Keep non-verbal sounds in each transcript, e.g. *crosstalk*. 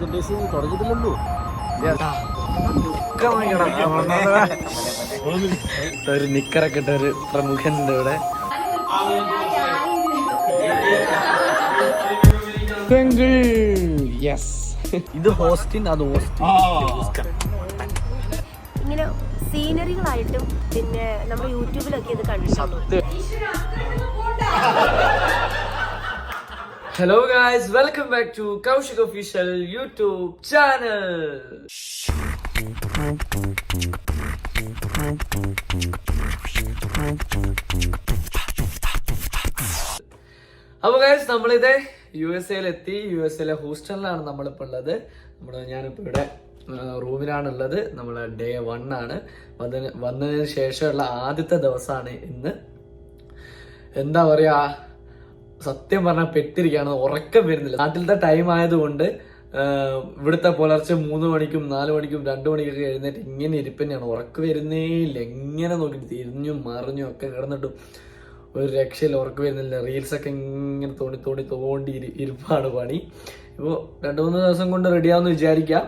തുടങ്ങിയിട്ടില്ലല്ലോ. ഒരു നിക്കറൊക്കെ ഇട്ട ഒരു പ്രമുഖനുണ്ട് ഇവിടെ. യെസ് ഇത് ഹോസ്റ്റിൻ അത് ഹോസ്റ്റിൻ. ഇങ്ങനെ സീനറികളായിട്ടും പിന്നെ നമ്മുടെ യൂട്യൂബിലൊക്കെ ഇത് കണ്ടിട്ടുണ്ട്. Hello guys welcome back to Kaushik official YouTube channel അപ്പൊ ഗായ്സ് നമ്മളിത് യു എസ് എയിൽ എത്തി യു എസ് എയിലെ ഹൂസ്റ്റണിലാണ് നമ്മളിപ്പോൾ ഉള്ളത്. നമ്മൾ ഞാനിപ്പോൾ ഇവിടെ റൂമിലാണ് ഉള്ളത് നമ്മൾ ഡേ വൺ ആണ്. വന്നതിന് വന്നതിന് ശേഷമുള്ള ആദ്യത്തെ ദിവസമാണ് ഇന്ന്. എന്താ പറയാ സത്യം പറഞ്ഞാൽ പെട്ടിരിക്കുകയാണ്. ഉറക്കം വരുന്നില്ല. നാട്ടിലത്തെ ടൈം ആയതുകൊണ്ട് ഇവിടുത്തെ പുലർച്ചെ മൂന്ന് മണിക്കും നാല് മണിക്കും രണ്ട് മണിക്കൊക്കെ എഴുന്നേറ്റ് ഇങ്ങനെ ഇരിപ്പന്നെയാണ്. ഉറക്കം വരുന്നേ ഇല്ല എങ്ങനെ നോക്കി തിരിഞ്ഞും മറിഞ്ഞും ഒക്കെ കിടന്നിട്ടും ഒരു രക്ഷയില്ല. ഉറക്കം വരുന്നില്ല. റീൽസൊക്കെ ഇങ്ങനെ തോണ്ടി തോണ്ടി തോണ്ടി ഇരി- ഇരിപ്പാണ് പണി. ഇപ്പോൾ രണ്ട് മൂന്ന് ദിവസം കൊണ്ട് റെഡിയാവുമെന്ന് വിചാരിക്കാം.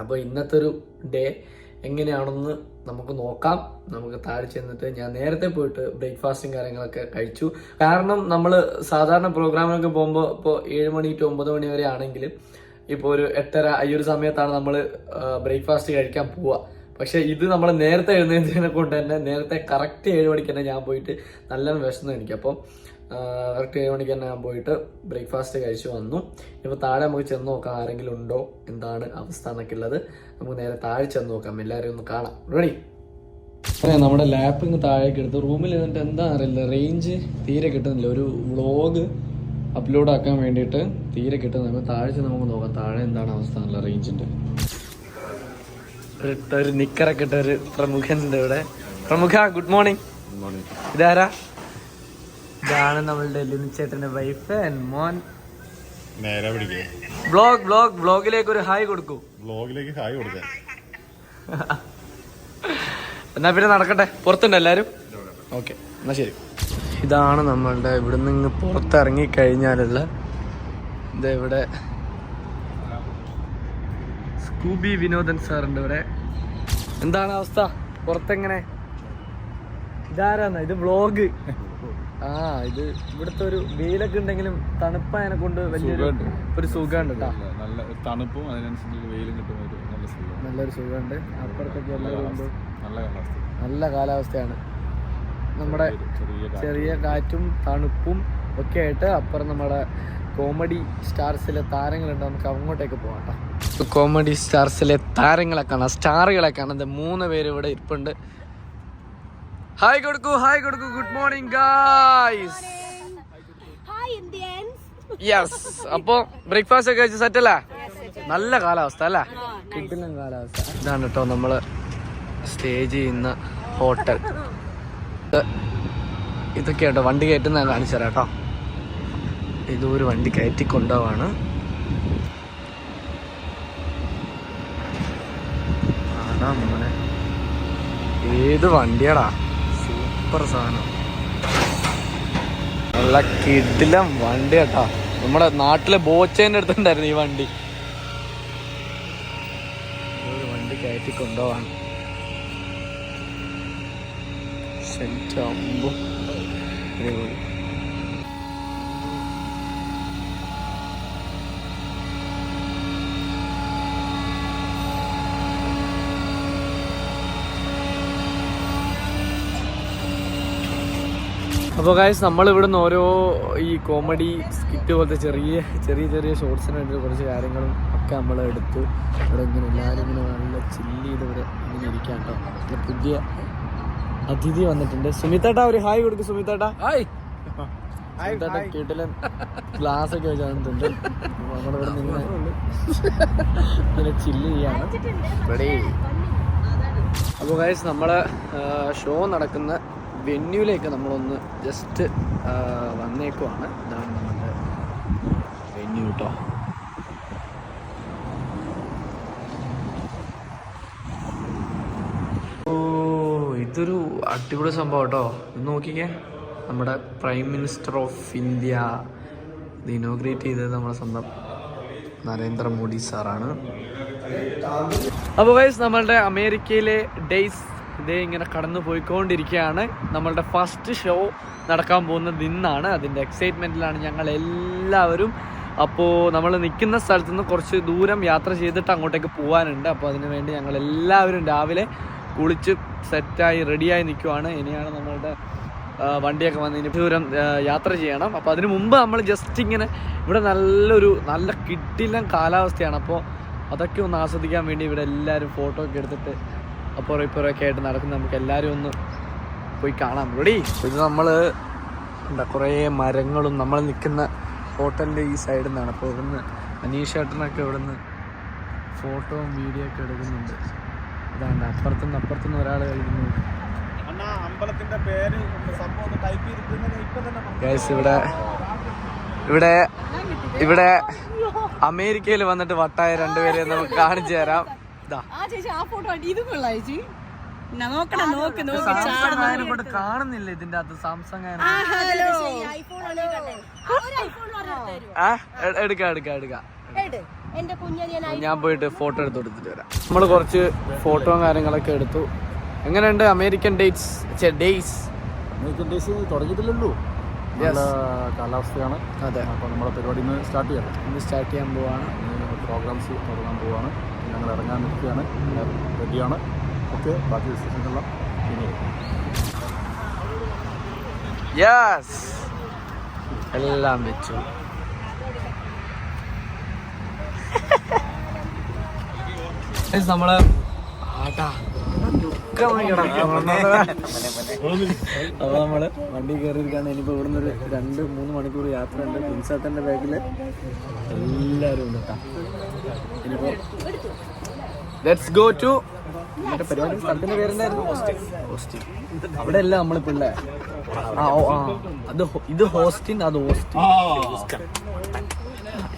അപ്പോൾ ഇന്നത്തെ ഒരു ഡേ എങ്ങനെയാണെന്ന് നമുക്ക് നോക്കാം. നമുക്ക് താഴെ ചെന്നിട്ട് ഞാൻ നേരത്തെ പോയിട്ട് ബ്രേക്ക്ഫാസ്റ്റും കാര്യങ്ങളൊക്കെ കഴിച്ചു. കാരണം നമ്മൾ സാധാരണ പ്രോഗ്രാമിനൊക്കെ പോകുമ്പോൾ ഇപ്പോൾ ഏഴ് മണി ടു ഒമ്പത് മണി വരെ ആണെങ്കിൽ ഇപ്പോൾ ഒരു എട്ടര ഈ ഒരു സമയത്താണ് നമ്മൾ ബ്രേക്ക്ഫാസ്റ്റ് കഴിക്കാൻ പോവുക. പക്ഷേ ഇത് നമ്മൾ നേരത്തെ എഴുന്നേറ്റതിനെ കൊണ്ട് തന്നെ നേരത്തെ കറക്റ്റ് ഏഴ് മണിക്ക് തന്നെ ഞാൻ പോയിട്ട് നല്ലോണം വിശന്നു എനിക്ക് അപ്പം കറക്റ്റ് ഏഴ് മണിക്ക് തന്നെ ഞാൻ പോയിട്ട് ബ്രേക്ക്ഫാസ്റ്റ് കഴിച്ചു വന്നു. ഇപ്പോൾ താഴെ നമുക്ക് ചെന്ന് നോക്കാം ആരെങ്കിലും ഉണ്ടോ? എന്താണ് അവസ്ഥ എന്നൊക്കെ ഉള്ളത്. നമുക്ക് നേരെ താഴെ ചെന്ന് നോക്കാം. എല്ലാവരെയും ഒന്ന് കാണാം. റെഡി നമ്മുടെ ലാപ്പ് ഇങ്ങ് താഴേക്ക് എടുത്ത്. റൂമിൽ നിന്നിട്ട് എന്താ അറിയില്ല. റേഞ്ച് തീരെ കിട്ടുന്നില്ല. ഒരു വ്ളോഗ് അപ്ലോഡ് ആക്കാൻ വേണ്ടിയിട്ട് തീരെ കിട്ടുന്നില്ല. താഴെ ചെന്ന് നമുക്ക് നോക്കാം. താഴെ എന്താണ് അവസ്ഥ എന്നുള്ള റേഞ്ചിന്റെ ഒരു ഒരു നിക്കറൊക്കെ ഇട്ട ഒരു പ്രമുഖന്റെ ഇവിടെ. പ്രമുഖ ഗുഡ് മോർണിംഗ് ഇതാരാ? ഇതാണ് നമ്മളുടെ ലിനിച്ചേട്ടന്റെ വൈഫ് ആൻഡ് മോൻ. നേരെ പിടിക്കേ. ബ്ലോഗ് ബ്ലോഗ് ബ്ലോഗിലേക്ക് ഒരു ഹായ് കൊടുക്കൂ. ബ്ലോഗിലേക്ക് ഹായ് കൊടുക്കാൻ എന്നാ പിന്നെ നടക്കട്ടെ. പുറത്തുണ്ട് എല്ലാരും? ഓക്കെ എന്നാ ശരി. ഇതാണ് നമ്മളുടെ ഇവിടെ നിന്ന് പുറത്തിറങ്ങി കഴിഞ്ഞാലുള്ള ഇത് ഇവിടെ സ്കൂബി വിനോദൻ സാറുണ്ട് ഇവിടെ. എന്താണ് അവസ്ഥ? പുറത്തെങ്ങനെ? ഇതാരാന്ന? ഇത് വ്ളോഗ് *laughs* ആ ഇത് ഇവിടുത്തെ ഒരു വെയിലൊക്കെ ഉണ്ടെങ്കിലും തണുപ്പായനെ കൊണ്ട് വലിയൊരു സുഖമുണ്ട്. ഒരു സുഖമുണ്ട് കേട്ടോ നല്ല തണുപ്പും അതിനനുസരിച്ച് വെയിലും കിട്ടുന്ന ഒരു നല്ല സുഖം നല്ലൊരു സുഖമുണ്ട്. അപ്പുറത്തൊക്കെ നല്ല കാലാവസ്ഥ. നല്ല കാലാവസ്ഥയാണ്. നമ്മുടെ ചെറിയ കാറ്റും. തണുപ്പും ഒക്കെ ആയിട്ട് അപ്പുറം നമ്മുടെ കോമഡി സ്റ്റാർസിലെ താരങ്ങളുണ്ട്. നമുക്ക് അങ്ങോട്ടേക്ക് പോകാം കേട്ടോ കോമഡി സ്റ്റാർസിലെ താരങ്ങളെ കാണാം. സ്റ്റാറുകളെ കാണാം. ദേ മൂന്ന് പേര് ഇവിടെ ഇരിപ്പുണ്ട്. ഹായ് കൊടുക്കൂ ഹായ് കൊടുക്കൂ ഗുഡ് മോർണിംഗ് ഗായ്സ് യെസ് അപ്പോ ബ്രേക്ക്ഫാസ്റ്റ് ഒക്കെ കഴിച്ച് സെറ്റ് അല്ലേ നല്ല കാലാവസ്ഥ അല്ലേ? കിട്ടുന്ന കാലാവസ്ഥ. ഇതാണ് കേട്ടോ നമ്മൾ സ്റ്റേ ചെയ്യുന്ന ഹോട്ടൽ ഇതൊക്കെ കേട്ടോ വണ്ടി കയറ്റുന്ന കാണിച്ചു തരാം കേട്ടോ ഇതൊരു വണ്ടി കയറ്റി കൊണ്ടുപോവാണ് ആടാ മോനെ. ഏത് വണ്ടിയാടാ? സൂപ്പർ സാധനം നല്ല കിടിലം വണ്ടി കേട്ടാ നമ്മുടെ നാട്ടിലെ ബോച്ചേന്റെ അടുത്തുണ്ടായിരുന്നു ഈ വണ്ടി വണ്ടി കയറ്റി കൊണ്ടുപോവാണ് ശരി, അമ്പോ. അടിപൊളി. അപ്പോൾ ഗായ്സ് നമ്മളിവിടുന്ന് ഓരോ ഈ കോമഡി സ്കിറ്റ് പോലത്തെ ചെറിയ ചെറിയ ചെറിയ ഷോർട്സിന് വേണ്ടി കുറച്ച് കാര്യങ്ങളും ഒക്കെ നമ്മൾ എടുത്തു ഇവിടെ ഇങ്ങനെ എല്ലാവരും ഇങ്ങനെ നല്ല ചില്ല് ചെയ്ത് ഇവിടെ ഇങ്ങനെ ഇരിക്കാം കേട്ടോ പുതിയ അതിഥി വന്നിട്ടുണ്ട്. സുമിത്തേട്ടാ ഒരു ഹായ് കൊടുക്കും സുമിത്തേട്ടാ ഹായ്. സുമിത്തേട്ടാ കേട്ടില്ല ഗ്ലാസ് ഒക്കെ വെച്ച് വന്നിട്ടുണ്ട് നമ്മുടെ ഇവിടെ നിന്ന് ഇങ്ങനെ ചില്ല് ചെയ്യാണ്. അപ്പോൾ ഗൈസ് നമ്മളെ ഷോ നടക്കുന്ന വെന്യൂലേക്ക് നമ്മളൊന്ന് ജസ്റ്റ് വന്നേക്കുവാണ്. ഇതാണ് നമ്മുടെ വെന്യൂ കേട്ടോ ഓ ഇതൊരു അടിപൊളി സംഭവം കേട്ടോ ഇത് നോക്കിക്കേ. നമ്മുടെ പ്രൈം മിനിസ്റ്റർ ഓഫ് ഇന്ത്യ ഇത് ഇനോഗ്രേറ്റ് ചെയ്തത് നമ്മുടെ സ്വന്തം നരേന്ദ്രമോദി സാറാണ്. അപ്പോൾ വൈസ് നമ്മളുടെ അമേരിക്കയിലെ ഡേയ്സ് ഇതേ ഇങ്ങനെ കടന്നു പോയിക്കൊണ്ടിരിക്കുകയാണ്. നമ്മളുടെ ഫസ്റ്റ് ഷോ നടക്കാൻ പോകുന്ന ഇന്നാണ് അതിന്റെ എക്സൈറ്റ്മെന്റിലാണ് ഞങ്ങൾ എല്ലാവരും അപ്പോൾ നമ്മൾ നിൽക്കുന്ന സ്ഥലത്തു നിന്ന് കുറച്ച് ദൂരം യാത്ര ചെയ്തിട്ട് അങ്ങോട്ടേക്ക് പോകാനുണ്ട് അപ്പോൾ അതിന് വേണ്ടി ഞങ്ങൾ എല്ലാവരും രാവിലെ കുളിച്ച് സെറ്റായി റെഡിയായി നിൽക്കുവാണ്. ഇനിയാണ് നമ്മളുടെ വണ്ടിയൊക്കെ വന്ന് ഇനി ദൂരം യാത്ര ചെയ്യണം. അപ്പോൾ അതിന് മുമ്പ് നമ്മൾ ജസ്റ്റ് ഇങ്ങനെ ഇവിടെ നല്ലൊരു നല്ല കിട്ടില്ല കാലാവസ്ഥയാണ്. അപ്പോൾ അതൊക്കെ ഒന്ന് ആസ്വദിക്കാൻ വേണ്ടി ഇവിടെ എല്ലാവരും ഫോട്ടോ ഒക്കെ എടുത്തിട്ട് അപ്പുറം ഇപ്പുറം ഒക്കെ ആയിട്ട് നടക്കുന്ന നമുക്ക് എല്ലാവരും ഒന്ന് പോയി കാണാം. റെഡി ഇത് നമ്മൾ എന്താ കുറേ മരങ്ങളും നമ്മൾ നിൽക്കുന്ന ഹോട്ടലിന്റെ ഈ സൈഡിൽ നിന്നാണ് അപ്പോൾ ഇവിടുന്ന് അനീഷ് ഏട്ടനൊക്കെ ഇവിടുന്ന് ഫോട്ടോയും വീഡിയോ ഒക്കെ എടുക്കുന്നുണ്ട്. ഇതാണ് അപ്പുറത്തുനിന്ന് അപ്പുറത്തുനിന്ന് ഒരാൾ കഴിക്കുന്നു സംഭവം ഒന്ന് ടൈപ്പ് ചെയ്തിട്ട് ഇപ്പൊ തന്നെ ഗൈസ് ഇവിടെ ഇവിടെ ഇവിടെ അമേരിക്കയിൽ വന്നിട്ട് വട്ടായ രണ്ടുപേരെ നമുക്ക് കാണിച്ചു തരാം. ആ ചേച്ചി ആ ഫോട്ടോ ഇത് നോക്കണം നോക്ക് നോക്ക് കാണുന്നില്ല ഇതിന്റെ അകത്ത് സാംസങ് എടുക്കാം എടുക്കാം എടുക്കാം. ഞാൻ ഞാൻ പോയിട്ട് ഫോട്ടോ എടുത്ത് കൊടുത്തിട്ട് വരാം. നമ്മൾ കുറച്ച് ഫോട്ടോ കാര്യങ്ങളൊക്കെ എടുത്തു. എങ്ങനെയുണ്ട് American dates days American days തുടങ്ങിയിട്ടില്ലല്ലോ. നല്ല കാലാവസ്ഥയാണ്. അതെ. അപ്പോൾ നമ്മുടെ പരിപാടി ഇന്ന് സ്റ്റാർട്ട് ചെയ്യാം. ഇന്ന് സ്റ്റാർട്ട് ചെയ്യാൻ പോവാണ്. പ്രോഗ്രാംസ് തുടങ്ങാൻ പോവാണ്. ഞങ്ങൾ ഇറങ്ങാൻ നിൽക്കുകയാണ്. റെഡിയാണ്. ഓക്കെ ബാക്കി വിശേഷങ്ങളെല്ലാം ഇനി എല്ലാം വെച്ചു. *laughs* നമ്മൾ ആട്ടാ. അപ്പൊ നമ്മൾ വണ്ടി കയറിയിരിക്കാണ്. ഇനിയിപ്പോ ഇവിടുന്ന് ഒരു രണ്ട് മൂന്ന് മണിക്കൂർ യാത്ര ഉണ്ട്. പിൻസാത്തന്റെ ബാഗിൽ എല്ലാരും ഉണ്ട് കേട്ടാ ഇനിയിപ്പോ ലെറ്റ്സ് ഗോ ടു മറ്റേ പരിപാടി സ്ഥലത്തിന്റെ പേരെന്തായിരുന്നു? ഹോസ്റ്റിൻ അവിടെ അല്ല നമ്മളിപ്പോ പിള്ളേ. ആ ആ. അത് ഇത് ഹോസ്റ്റിൻ അത് ഹോസ്റ്റിൻ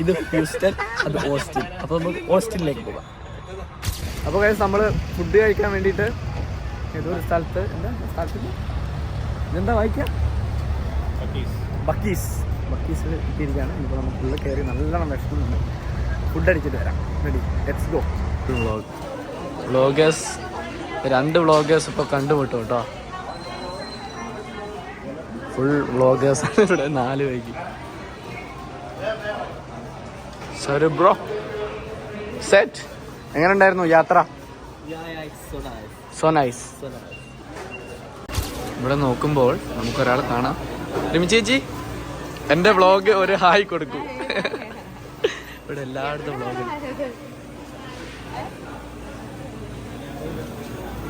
ഇത് ഹ്യൂസ്റ്റൺ അത് ഓസ്റ്റിൻ അപ്പൊ നമുക്ക് ഓസ്റ്റിനിലേക്ക് പോകാം. അപ്പോൾ കഴിച്ച് നമ്മൾ ഫുഡ് കഴിക്കാൻ വേണ്ടിയിട്ട് ഏതോ ഒരു സ്ഥലത്ത് എന്താ? സ്ഥലത്ത് ഇതെന്താ വായിക്കാം? ബക്കീസ്. ബക്കീസിൽ എത്തിയിരിക്കുകയാണ് ഇപ്പോൾ നമുക്ക് ഉള്ളിൽ കയറി നല്ലോണം വിഷമമുണ്ട് ഫുഡ് അടിച്ചിട്ട് വരാം. Ready let's go vlog vloggers രണ്ട് വ്ളോഗേഴ്സ് ഇപ്പോൾ കണ്ടുമുട്ടും കേട്ടോ. ഫുൾ വ്ളോഗേഴ്സ് ആണ് ഇവിടെ നാല് വൈകി സോറി ബ്രോ സെറ്റ് എങ്ങനെ ഉണ്ടായിരുന്നു യാത്ര സോ നൈസ് ഇവിടെ നോക്കുമ്പോൾ നമുക്കൊരാളെ കാണാം. രമി ചേച്ചി എന്റെ വ്ളോഗ് ഒരു ഹായ് കൊടുക്കൂ. ഇവിടെ എല്ലായിടത്തും വ്ളോഗ്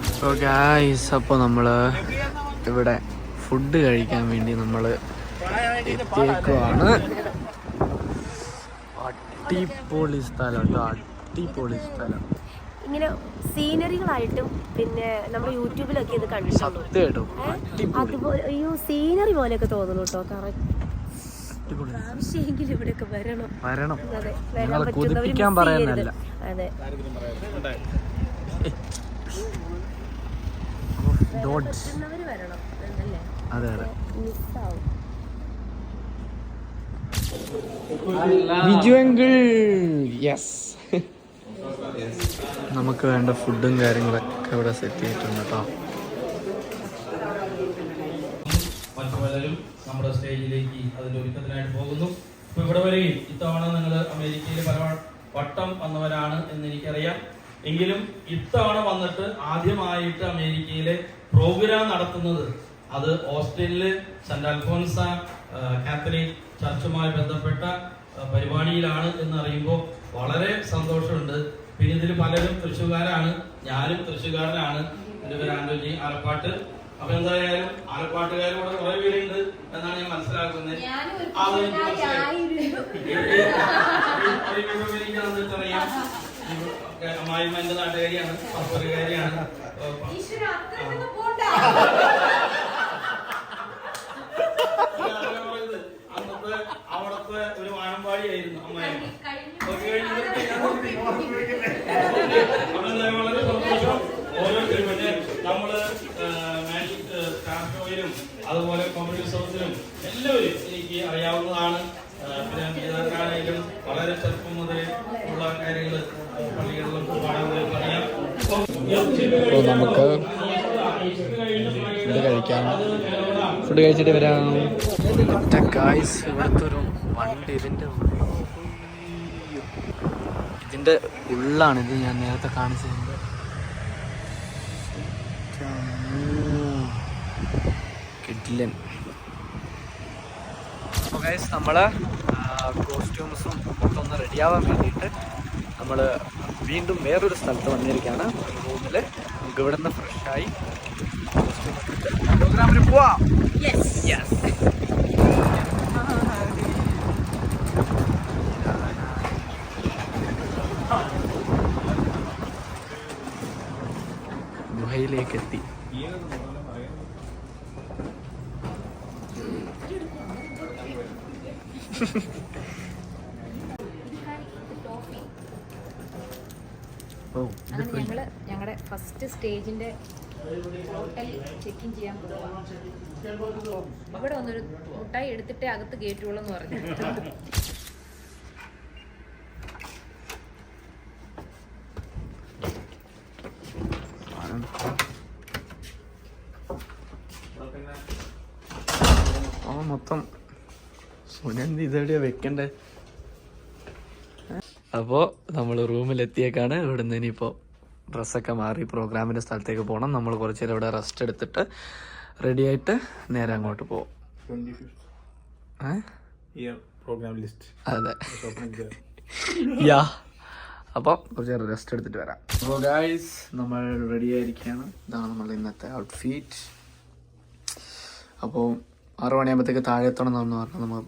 അപ്പൊ ഗായ്സ് അപ്പോൾ നമ്മൾ ഇവിടെ ഫുഡ് കഴിക്കാൻ വേണ്ടി നമ്മൾ എത്തിയേക്കുവാണ്. അടിപൊളി സ്ഥലം കേട്ടോ അടിപൊളി സ്ഥലം. ഇങ്ങനെ സീനറികളായിട്ടും പിന്നെ നമ്മുടെ യൂട്യൂബിലൊക്കെ ഇത് കണ്ടിട്ടുള്ളൂ അടിപൊളി. അതുപോലെ അയ്യോ സീനറി പോലെയൊക്കെ തോന്നുന്നു കേട്ടോ കറക്റ്റ് അടിപൊളി. ആവശ്യമെങ്കിലും ഇവിടെയൊക്കെ വരണം. വരണം. അതെ വരാൻ. പറയാനല്ല *laughs* അതെ. അതെ അതെ. അങ്കിൾ. യെസ് *laughs* നമുക്ക് വേണ്ട ഫുഡും കാര്യങ്ങളൊക്കെ ഇവിടെ സെറ്റ് ചെയ്തിട്ടുണ്ട് കേട്ടോ മറ്റു നമ്മുടെ സ്റ്റേജിലേക്ക് അതിന്റെ ഒരുക്കത്തിനായിട്ട് പോകുന്നു. ഇപ്പോൾ ഇവിടെ വരികയും ഇത്തവണ നിങ്ങൾ അമേരിക്കയിൽ പല വട്ടം വന്നവരാണ് എന്ന് എനിക്കറിയാം. എങ്കിലും ഇത്തവണ വന്നിട്ട് ആദ്യമായിട്ട് അമേരിക്കയിലെ പ്രോഗ്രാം നടത്തുന്നത് അത് ഓസ്ട്രേലിയയിലെ സെന്റ് അൽഫോൻസ കാത്തലിക് ചർച്ചുമായി ബന്ധപ്പെട്ട പരിപാടിയിലാണ് എന്ന് അറിയുമ്പോൾ വളരെ സന്തോഷമുണ്ട്. പിന്നെ ഇതിൽ പലരും തൃശ്ശൂർകാരാണ്. ഞാനും തൃശ്ശൂർകാരനാണ്. എന്റെ പേര് ആൻഡോജി ആലപ്പാട്ട്. അപ്പൊ എന്തായാലും ആലപ്പാട്ടുകാരോട് കുറെ പേരുണ്ട് എന്നാണ് ഞാൻ മനസ്സിലാക്കുന്നത്. എനിക്ക് അമ്മായിമ്മ എന്റെ നാട്ടുകാരിയാണ് പപ്പറുകാരിയാണ് അന്നത്തെ അവിടത്തെ ഒരു വാനമ്പാടിയായിരുന്നു അമ്മായിമ്മ അപ്പൊ കഴിഞ്ഞിട്ട് അപ്പൊ എന്തായാലും വളരെ സന്തോഷം ഓരോരുത്തരും പിന്നെ നമ്മൾ മാജിക് സ്റ്റാർ ഷോയിലും അതുപോലെ കോമഡി ഉത്സവത്തിലും എല്ലാവരും എനിക്ക് അറിയാവുന്നതാണ് ആ, പിന്നെ ഗീതാക്കാണെങ്കിലും വളരെ ചെറുപ്പം മുതൽ അപ്പോൾ നമുക്ക് ഫുഡ് കഴിക്കാം. ഫുഡ് കഴിച്ചിട്ട് വരാം. ഗായ്സ് ഇവിടുത്തെ ഒരു വണ്ടി ഇതിന്റെ ഇതിന്റെ ഉള്ളാണ് ഇത് ഞാൻ നേരത്തെ കാണിച്ചതിന്റെ അപ്പോൾ ഗൈസ് നമ്മൾ കോസ്റ്റ്യൂംസും ഒക്കെ ഒന്ന് റെഡിയാവാൻ വേണ്ടിയിട്ട് നമ്മൾ വീണ്ടും വേറൊരു സ്ഥലത്ത് വന്നിരിക്കുകയാണ്. റൂമിൽ നമുക്ക് ഇവിടെ നിന്ന് ഫ്രഷായി പ്രോഗ്രാമിന് പോവാം. യെസ് ഗുഹയിലേക്ക് എത്തി ഓ ഫസ്റ്റ് സ്റ്റേജിന്റെ ഹോട്ടൽ ചെക്ക് ഇൻ ചെയ്യാൻ പോവാം. ഇവിടെ വന്നൊരു മുട്ടായി എടുത്തിട്ടേ അകത്ത് കയറ്റുള്ളൂ എന്ന് പറഞ്ഞു. ആ മൊത്തം. വെക്കണ്ടേ? അപ്പോൾ നമ്മൾ റൂമിലെത്തിയേക്കാണ്. ഇവിടെ നിന്ന് ഇനിയിപ്പോൾ ഡ്രസ്സൊക്കെ മാറി പ്രോഗ്രാമിന്റെ സ്ഥലത്തേക്ക് പോകണം നമ്മൾ കുറച്ച് നേരം ഇവിടെ റെസ്റ്റ് എടുത്തിട്ട് റെഡി ആയിട്ട് നേരെ അങ്ങോട്ട് പോകും അതെ. യാ *laughs* അപ്പോൾ കുറച്ച് നേരം റെസ്റ്റ് എടുത്തിട്ട് വരാം. അപ്പോൾ ഗായ്സ് നമ്മൾ റെഡി ആയിരിക്കുകയാണ്. ഇതാണ് നമ്മൾ ഇന്നത്തെ ഔട്ട്ഫിറ്റ് അപ്പോൾ ആറു മണിയാകുമ്പോഴത്തേക്ക് താഴെത്തണം എന്നു എന്ന് പറഞ്ഞു നമ്മൾ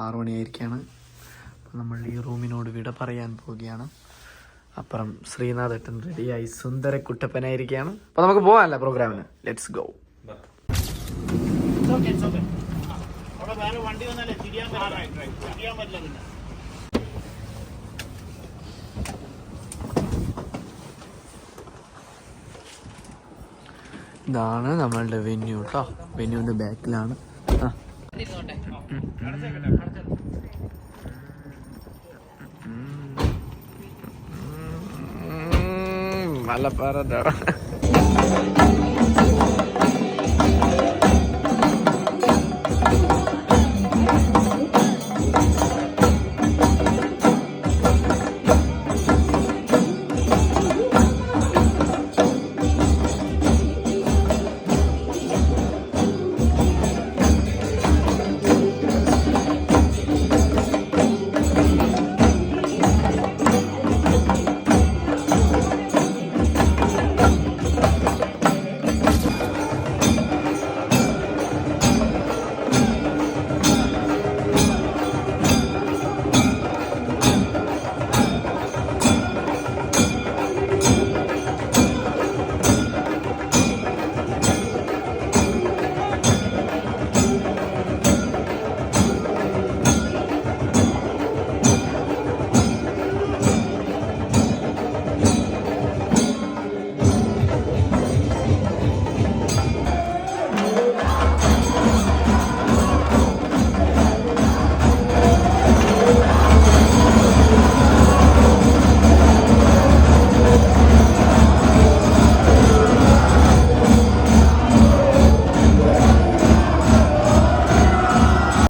ആറു മണിയായിരിക്കുകയാണ്. നമ്മൾ ഈ റൂമിനോട് വിട പറയാൻ പോവുകയാണ്. അപ്പുറം ശ്രീനാഥ് ഏട്ടൻ റെഡിയായി സുന്ദര കുട്ടപ്പനായിരിക്കുകയാണ് അപ്പൊ നമുക്ക് പോകാമല്ലേ പ്രോഗ്രാമിന്? ലെറ്റ്സ് ഗോ ഇതാണ് നമ്മളുടെ വെന്യൂ കേട്ടോ വെന്യൂവിന്റെ ബാക്കിലാണ് ആ. mala parada.